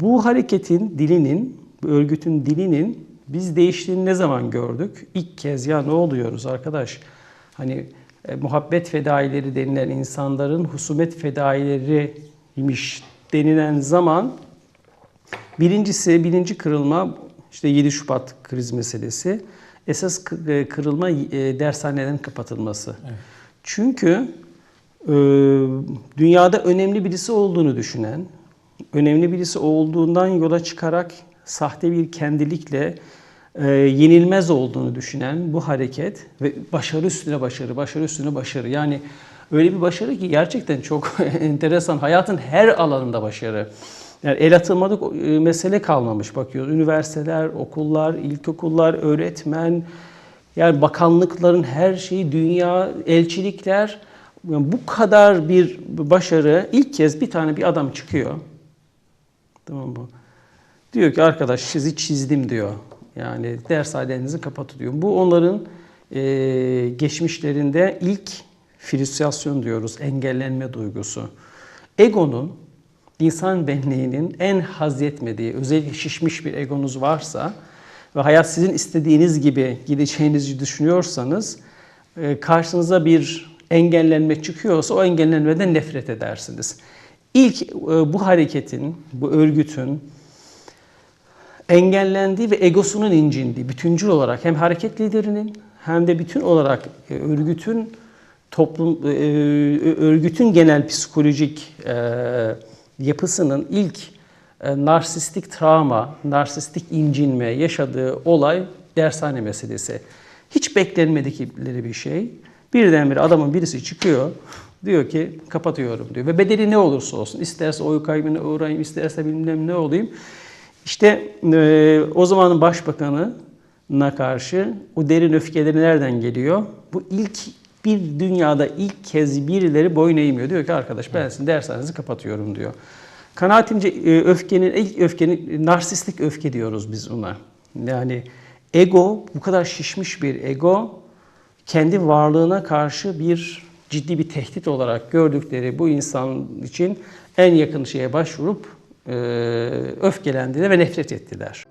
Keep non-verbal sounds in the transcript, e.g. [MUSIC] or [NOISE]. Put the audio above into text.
Bu hareketin dilinin, örgütün dilinin biz değiştiğini ne zaman gördük? İlk kez ya ne oluyoruz arkadaş? Hani e, muhabbet fedaileri denilen insanların husumet fedaileriymiş denilen zaman birincisi birinci kırılma işte 7 Şubat kriz meselesi. Esas e, kırılma e, dershanelerin kapatılması. Çünkü e, dünyada önemli birisi olduğunu düşünen, önemli birisi olduğundan yola çıkarak sahte bir kendilikle e, yenilmez olduğunu düşünen bu hareket ve başarı üstüne başarı, başarı üstüne başarı. Yani öyle bir başarı ki gerçekten çok [LAUGHS] enteresan. Hayatın her alanında başarı. Yani el atılmadık e, mesele kalmamış bakıyoruz. Üniversiteler, okullar, ilkokullar, öğretmen, yani bakanlıkların her şeyi, dünya, elçilikler yani bu kadar bir başarı ilk kez bir tane bir adam çıkıyor. Tamam mı? Diyor ki arkadaş sizi çizdim diyor. Yani dershanenizi kapatın diyor. Bu onların e, geçmişlerinde ilk früstrasyon diyoruz, engellenme duygusu. Egonun, insan benliğinin en haz etmediği, özellikle şişmiş bir egonuz varsa ve hayat sizin istediğiniz gibi gideceğinizi düşünüyorsanız e, karşınıza bir engellenme çıkıyorsa o engellenmeden nefret edersiniz. İlk e, bu hareketin, bu örgütün engellendiği ve egosunun incindiği, bütüncül olarak hem hareket liderinin hem de bütün olarak e, örgütün toplum e, örgütün genel psikolojik yapısının ilk narsistik travma, narsistik incinme yaşadığı olay dershane meselesi. Hiç beklenmedikleri bir şey. Birdenbire adamın birisi çıkıyor. Diyor ki kapatıyorum diyor. Ve bedeli ne olursa olsun. isterse oy kaybına uğrayayım, isterse bilmem ne olayım. İşte e, o zamanın başbakanına karşı o derin öfkeleri nereden geliyor? Bu ilk bir dünyada ilk kez birileri boyun eğmiyor. Diyor ki arkadaş ben sizin dershanenizi kapatıyorum diyor. Kanaatimce e, öfkenin, ilk öfkenin narsistik öfke diyoruz biz ona. Yani ego, bu kadar şişmiş bir ego kendi varlığına karşı bir ciddi bir tehdit olarak gördükleri bu insan için en yakın şeye başvurup öfkelendiler ve nefret ettiler.